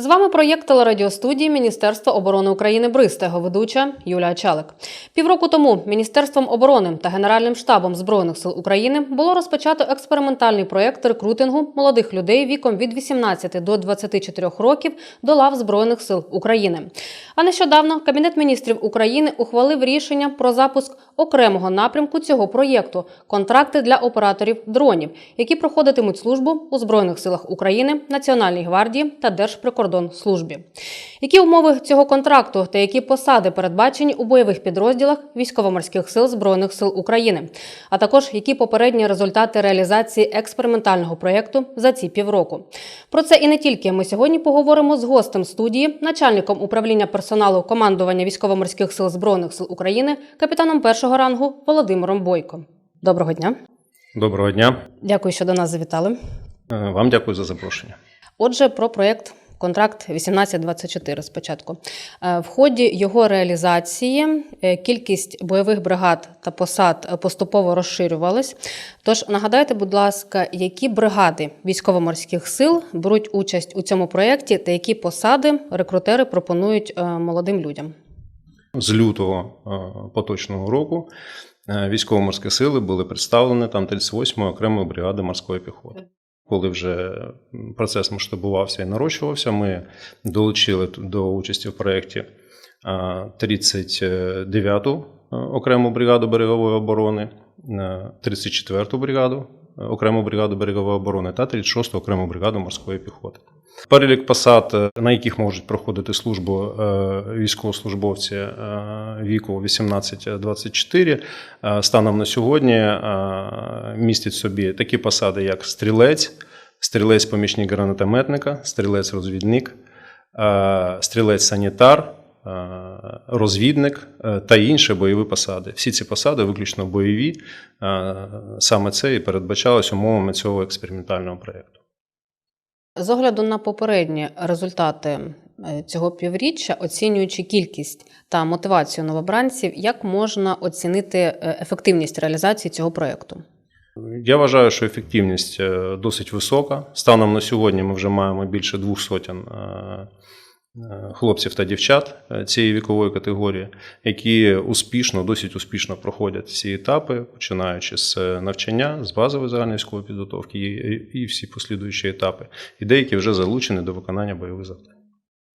З вами проєкт телерадіостудії Міністерства оборони України Бриста, його ведуча Юлія Чалик. Півроку тому Міністерством оборони та Генеральним штабом збройних сил України було розпочато експериментальний проєкт рекрутингу молодих людей віком від 18 до 24 років до лав збройних сил України. А нещодавно Кабінет міністрів України ухвалив рішення про запуск окремого напрямку цього проєкту контракти для операторів дронів, які проходитимуть службу у збройних силах України, Національній гвардії та Держприкордонслужбі. Які умови цього контракту та які посади передбачені у бойових підрозділах військово-морських сил збройних сил України, а також які попередні результати реалізації експериментального проєкту за ці півроку. Про це і не тільки ми сьогодні поговоримо з гостем студії, начальником управління персоналу командування військово-морських сил збройних сил України, капітаном першого рангу Володимиром Бойко. Доброго дня. Доброго дня. Дякую, що до нас завітали. Е, Вам дякую за запрошення. Отже, про проєкт контракт 1824 спочатку. Е, В ході його реалізації е, кількість бойових бригад та посад поступово розширювалась. Тож нагадайте, будь ласка, які бригади військово-морських сил беруть участь у цьому проєкті та які посади рекрутери пропонують е, молодим людям? З лютого поточного року військово-морські сили були представлені там 38-ї окремої бригади морської піхоти. Коли вже процес масштабувався і нарощувався, ми долучили до участі в проєкті е, 39-ту е, окрему бригаду берегової оборони, е, 34-ту бригаду е, окрему бригаду берегової оборони та 36-ту окрему бригаду морської піхоти. Перелік посад, е, на яких можуть проходити службу е, військовослужбовці е, віку 18-24, е, станом на сьогодні містять собі такі посади, як стрілець, стрілець-помічник гранатометника, стрілець-розвідник, стрілець-санітар, розвідник та інші бойові посади. Всі ці посади виключно бойові. Саме це і передбачалось умовами цього експериментального проєкту. З огляду на попередні результати е, цього півріччя, оцінюючи кількість та мотивацію новобранців, як можна оцінити е, ефективність реалізації цього проєкту? Я вважаю, що ефективність е, досить висока. Станом на сьогодні ми вже маємо більше двох сотень хлопців та дівчат е, цієї вікової категорії, які успішно, досить успішно проходять ці етапи, починаючи з е, навчання, з базової загальної підготовки і всі послідуючі етапи. І деякі вже залучені до виконання бойових завдань.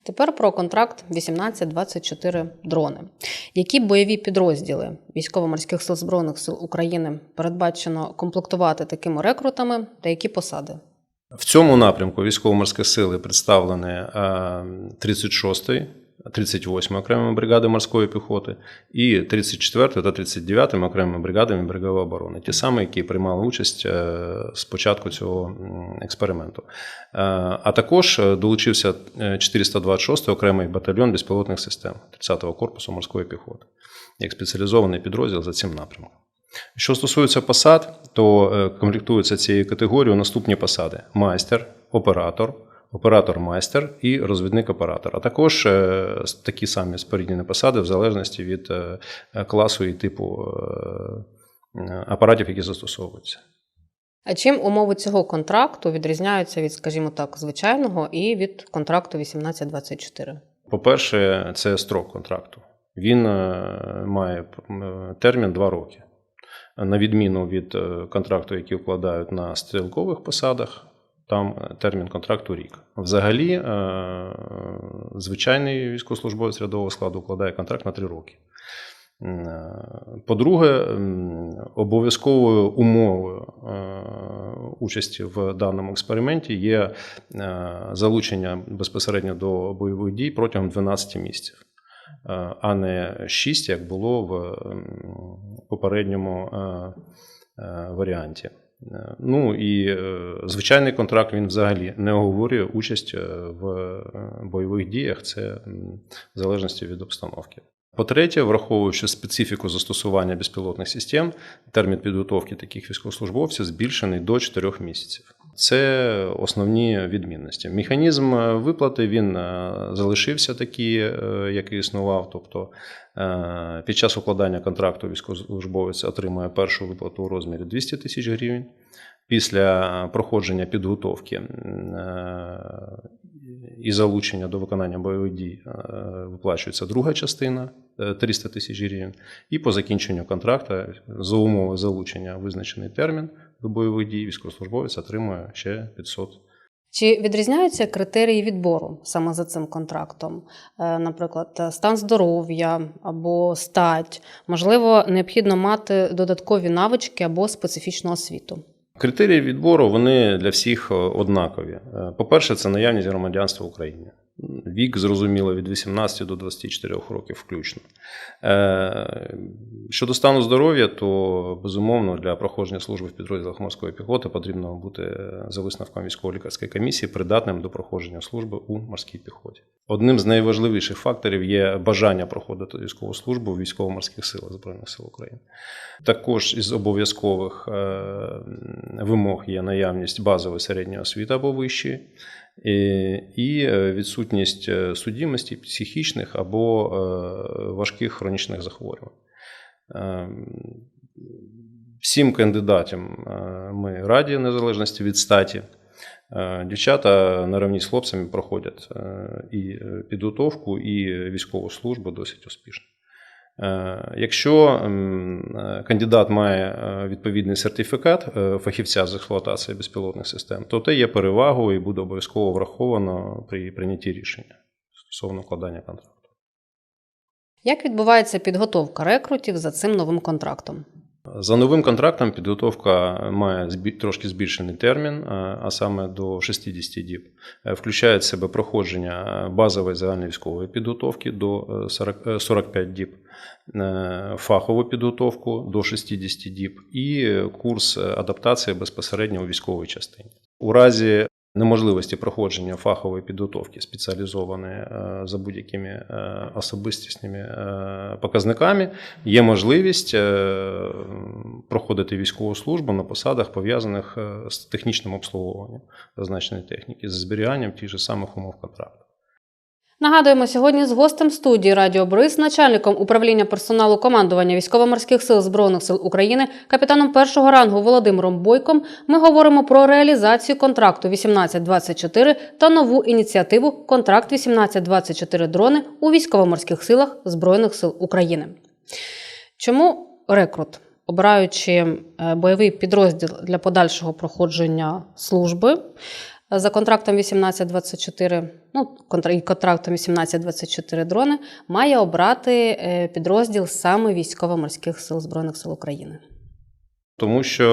Тепер про контракт 1824 дрони. Які бойові підрозділи військово-морських сил збройних сил України передбачено комплектувати такими рекрутами та які посади? В цьому напрямку військово-морські сили представлені е, 36-ї, 38-ї окремої бригади морської піхоти і 34-ї та 39-ми окремими бригадами берегової оборони. Ті самі, які приймали участь е, з початку цього експерименту. Е, А також е, долучився е, 426-й окремий батальйон безпілотних систем 30-го корпусу морської піхоти як спеціалізований підрозділ за цим напрямком. Що стосується посад, то е, комплектуються цією категорією наступні посади: майстер, оператор, оператор-майстер і розвідник-оператор. А також е, такі самі споріднені посади в залежності від е, класу і типу апаратів, які застосовуються. А чим умови цього контракту відрізняються від, скажімо так, звичайного і від контракту 1824? По-перше, це строк контракту. Він має термін 2 роки. На відміну від е, контракту, який вкладають на стрілкових посадах, там е, термін контракту рік. Взагалі, е, звичайний військовослужбовець рядового складу вкладає контракт на 3 роки. По-друге, обов'язковою умовою участі в даному експерименті є залучення безпосередньо до бойових дій протягом 12 місяців, а не 6, як було в попередньому е, е, варіанті. Е, Ну і звичайний контракт він взагалі не оговорює участь в бойових діях, це в залежності від обстановки. По-третє, враховуючи специфіку застосування безпілотних систем, термін підготовки таких військовослужбовців збільшений до 4 місяців. Це основні відмінності. Механізм е, виплати він е, залишився такий, е, який існував. Тобто під час укладання контракту військовослужбовець отримує першу виплату у розмірі 200 тисяч гривень. Після проходження підготовки і залучення до виконання бойових дій е, виплачується друга частина е, 300 тисяч гривень. І по закінченню контракту за умови залучення визначений термін до бойових дій військовослужбовець отримує ще 500 Чи відрізняються критерії відбору саме за цим контрактом? Е, Наприклад, стан здоров'я або стать? Можливо, необхідно мати додаткові навички або специфічну освіту. Критерії відбору вони для всіх е, однакові. Е, По-перше, це наявність громадянства України. Вік, зрозуміло, від 18 до 24 років включно. Е, Щодо стану здоров'я, то безумовно для проходження служби в підрозділах морської піхоти потрібно бути за висновком військово-лікарської комісії придатним до проходження служби у морській піхоті. Одним з найважливіших факторів є бажання проходити військову службу в військово-морських силах Збройних сил України. Також із обов'язкових е, вимог є наявність базової середньої освіти або вищої, і, е, відсутність е, судімості психічних або е, важких хронічних захворювань. Е, Всім кандидатам ми раді незалежності від статі. Дівчата на рівні з хлопцями проходять і підготовку, і військову службу досить успішно. Е, Якщо е, кандидат має е, відповідний сертифікат фахівця з експлуатації безпілотних систем, то те є перевагою і буде обов'язково враховано при прийнятті рішення стосовно укладання контракту. Як відбувається підготовка рекрутів за цим новим контрактом? За новим контрактом підготовка має трошки збільшений термін, е, а саме до 60 діб. Е, Включає в себе проходження базової загальної військової підготовки до е, 40 е, 45 діб, е, фахову підготовку до 60 діб і курс адаптації безпосередньо у військовій частині. У разі неможливості проходження фахової підготовки спеціалізованої е, за будь-якими е, особистісними е, показниками, є можливість проходити військову службу на посадах, пов'язаних з технічним обслуговуванням зазначеної техніки, з зберіганням тих же самих умов контракту. Нагадуємо, сьогодні з гостем студії Радіо Бриз, начальником управління персоналу командування військово-морських сил Збройних сил України, капітаном першого рангу Володимиром Бойком, ми говоримо про реалізацію контракту 1824 та нову ініціативу Контракт 1824 дрони у військово-морських силах Збройних сил України. Чому рекрут, обираючи е, бойовий підрозділ для подальшого проходження служби за контрактом 1824, ну, контрактом 1824 дрони, має обрати е, підрозділ саме військово-морських сил Збройних сил України? Тому що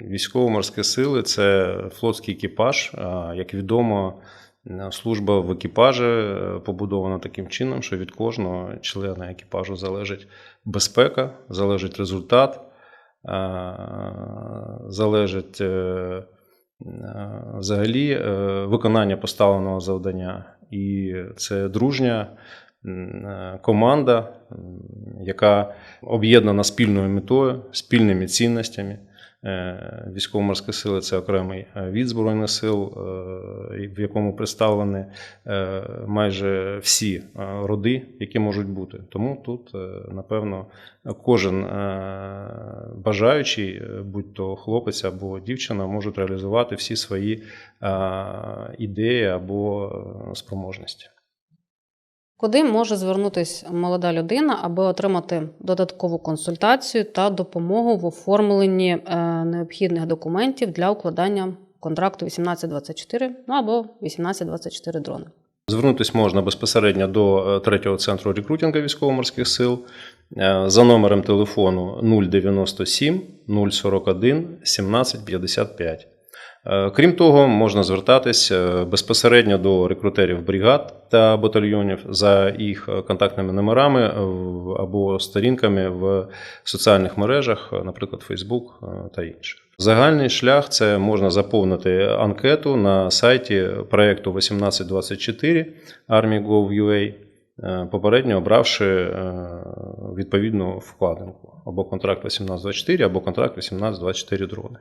е, військово-морські сили це флотський екіпаж. Як відомо, е, служба в екіпажі побудована таким чином, що від кожного члена екіпажу залежить безпека, залежить результат, залежить взагалі е, виконання поставленого завдання. І це дружня е, команда, яка об'єднана спільною метою, спільними цінностями. Е, Військово-морські сили це окремий е, від Збройних сил, е, в якому представлені майже всі роди, які можуть бути. Тому тут, напевно, кожен бажаючий, е, будь то хлопець або дівчина, можуть реалізувати всі свої ідеї або спроможності. Куди може звернутися молода людина, аби отримати додаткову консультацію та допомогу в оформленні е, необхідних документів для укладання контракту 1824 ну або 1824 дрони? Звернутися можна безпосередньо до е, третього центру рекрутингу військово-морських сил е, за номером телефону 097 041 1755. Е, Крім того, можна звертатись безпосередньо до рекрутерів бригад та батальйонів за їх е, контактними номерами е, або сторінками в соціальних мережах, е, наприклад, Facebook е, та інших. Загальний шлях це можна заповнити анкету на сайті проєкту 1824 Army.gov.ua, е, попередньо обравши е, відповідну вкладинку або контракт 1824, або контракт 1824 дрони.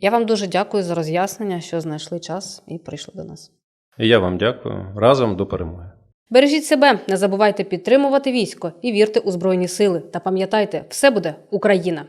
Я вам дуже дякую за роз'яснення, що знайшли час і прийшли до нас. І я вам дякую. Разом до перемоги. Бережіть себе, не забувайте підтримувати військо і вірте у збройні сили. Та пам'ятайте, все буде Україна.